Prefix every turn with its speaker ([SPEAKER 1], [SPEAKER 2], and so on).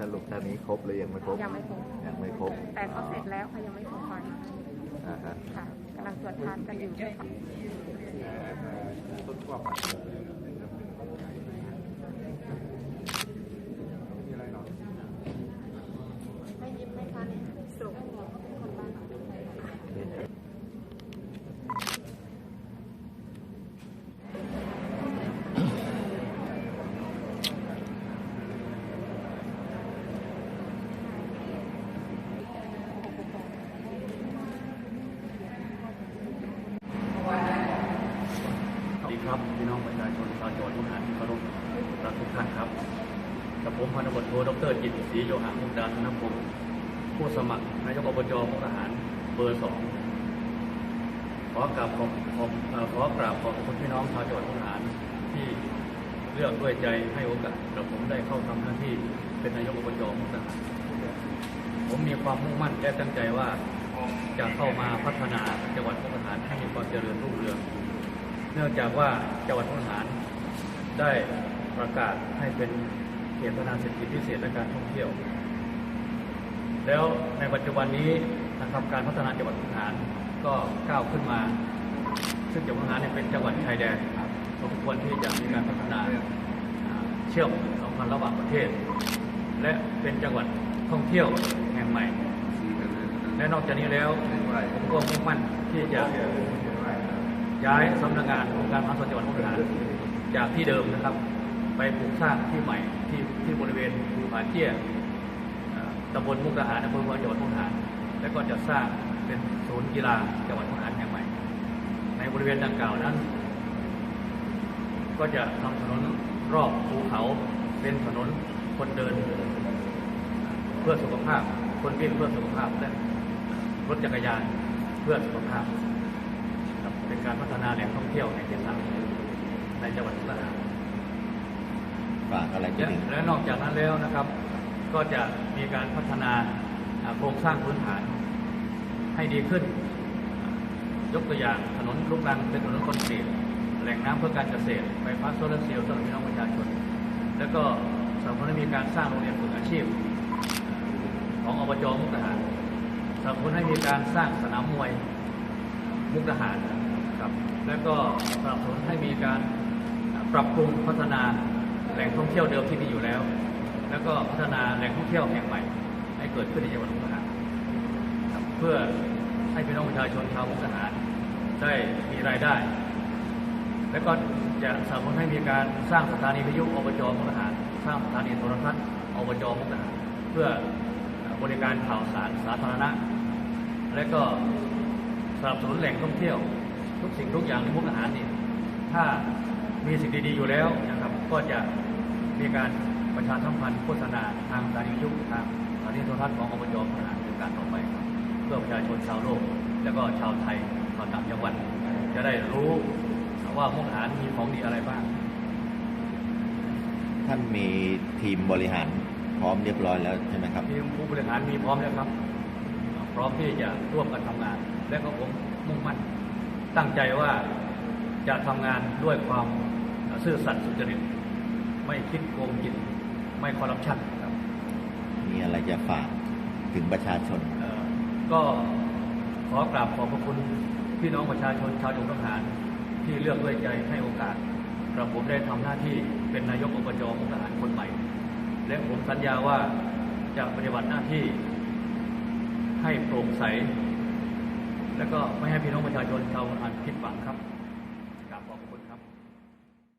[SPEAKER 1] สรุปตอนนี้ครบหรือยังไม่ครบ
[SPEAKER 2] ยังไม่ครบ
[SPEAKER 1] ยังไม่ครบ
[SPEAKER 2] แต่เขาเสร็จแล้วเขายังไม่ส่งไฟล์มาให้
[SPEAKER 1] อ่าฮะ
[SPEAKER 2] ค่ะกำลังตรวจทานกันอยู่ด้วยค่ะ ไม่ยิ้มไหมคะเนี่ยสุขคนบ้านเรา
[SPEAKER 3] สวัสดี ครับพี่น้องประชาชนชาวจังหวัดมุกดาหารที่เคารพรักทุกท่านครับกับผมพันตำรวจโทดรจิตศรีโยหะมุกดาธนพงศ์ผู้สมัครนายกอบจมุกดาหารเบอร์สองขอกราบขอบขอบเอ่อขอกราบขอบคุณพี่น้องชาวจังหวัดมุกดาหารที่เลือกด้วยใจให้โอกาสกับผมได้เข้าทำหน้าที่เป็นนายกอบจมุกดาหารผมมีความมุ่งมั่นและตั้งใจว่าจะเข้ามาพัฒนาจังหวัดมุกดาหารให้มีความเจริญรุ่ง เนื่องจากว่าจังหวัดมุกดาหารได้ประกาศให้เป็นเขตพัฒนาเศรษฐกิจพิเศษและการท่องเที่ยว แล้วในปัจจุบันนี้นะครับการพัฒนาจังหวัดมุกดาหารก็ก้าวขึ้นมา ซึ่งจังหวัดมุกดาหารเนี่ยเป็นจังหวัดชายแดนสมควรที่จะมีการพัฒนาอ่าเชื่อมสัมพันธ์ระหว่างประเทศ และเป็นจังหวัดท่องเที่ยวแห่งใหม่ และนอกจากนี้แล้วผมก็มุ่งมั่นที่จะ ย้ายสำนักงานของการพัฒนาจังหวัดมุกดาหารจากที่เดิมนะครับ ไปปลูกสร้างที่ใหม่ที่ที่บริเวณภูผาเจี้ยตำบลมุกดาหารอำเภอเมืองจังหวัดมุกดาหาร และก็จะสร้างเป็นศูนย์กีฬาจังหวัดมุกดาหารแห่งใหม่ ในบริเวณดังกล่าวนั้น ก็จะทำถนนรอบภูเขาเป็นถนนคนเดิน เพื่อสุขภาพ คนวิ่งเพื่อสุขภาพและรถจักรยานเพื่อสุขภาพ การพัฒนาแหล่งท่องเที่ยวในเขตสามในจังหวัดมุกดาหาร
[SPEAKER 1] ฝากอะไรไป
[SPEAKER 3] และ
[SPEAKER 1] ถึง
[SPEAKER 3] และนอกจากนั้นแล้วนะครับ ก็จะมีการพัฒนาอ่าโครงสร้างพื้นฐานให้ดีขึ้น ยกตัวอย่างถนนลูกรังเป็นถนนคอนกรีตแหล่งน้ำเพื่อการเกษตรไฟฟ้าโซลาร์เซลล์สำหรับพี่น้องประชาชน แล้วก็สำหรับมีการสร้างโรงเรียนฝึกอาชีพ ของอบจมุกดาหารสนับสนุนให้มีการสร้างสนามมวยมุกดาหารครับ แล้วก็สนับสนุนให้มีการปรับปรุงพัฒนาแหล่งท่องเที่ยวเดิมที่มีอยู่แล้ว แล้วก็พัฒนาแหล่งท่องเที่ยวแห่งใหม่ ให้เกิดขึ้นในจังหวัดมุกดาหารเพื่อให้พี่น้องประชาชนชาวมุกดาหารได้มีรายได้ แล้วก็จะสนับสนุนให้มีการสร้างสถานีวิทยุอบจมุกดาหาร สร้างสถานีโทรทัศน์อบจมุกดาหารเพื่อบริการข่าวสารสาธารณะ และก็สนับสนุนแหล่งท่องเที่ยว ทุกสิ่งทุกอย่างในมุกดาหารนี่ถ้ามีสิ่งดีๆอยู่แล้วนะครับ ก็จะมีการประชาสัมพันธ์โฆษณาทางสถานีวิทยุทางสถานีโทรทัศน์ของอบจมุกดาหารในการต่อไปครับเพื่อประชาชนชาวโลก และก็ชาวไทยชาวต่างจังหวัด จะได้รู้ว่ามุกดาหารมีของดีอะไรบ้าง
[SPEAKER 1] ท่านมีทีมบริหารพร้อมเรียบร้อยแล้วใช่ไหมครับ
[SPEAKER 3] ทีมผู้บริหารมีพร้อมแล้วครับ พร้อมที่จะร่วมกันทำงาน และก็ผมมุ่งมั่น ตั้งใจว่าจะทำงานด้วยความซื่อสัตย์สุจริต ไม่คิดโกงกิน ไม่คอร์รัปชันครับ
[SPEAKER 1] มีอะไรจะฝากถึงประชาชน
[SPEAKER 3] เอ่อก็ขอกราบขอบพระคุณพี่น้องประชาชนชาวจังหวัดมุกดาหารที่เลือกด้วยใจให้โอกาสกระผมได้ทำหน้าที่เป็นนายกอบจมุกดาหารคนใหม่ และผมสัญญาว่าจะปฏิบัติหน้าที่ให้โปร่งใส แล้วก็ไม่ให้พี่น้องประชาชนชาวอ่านผิดหวังครับ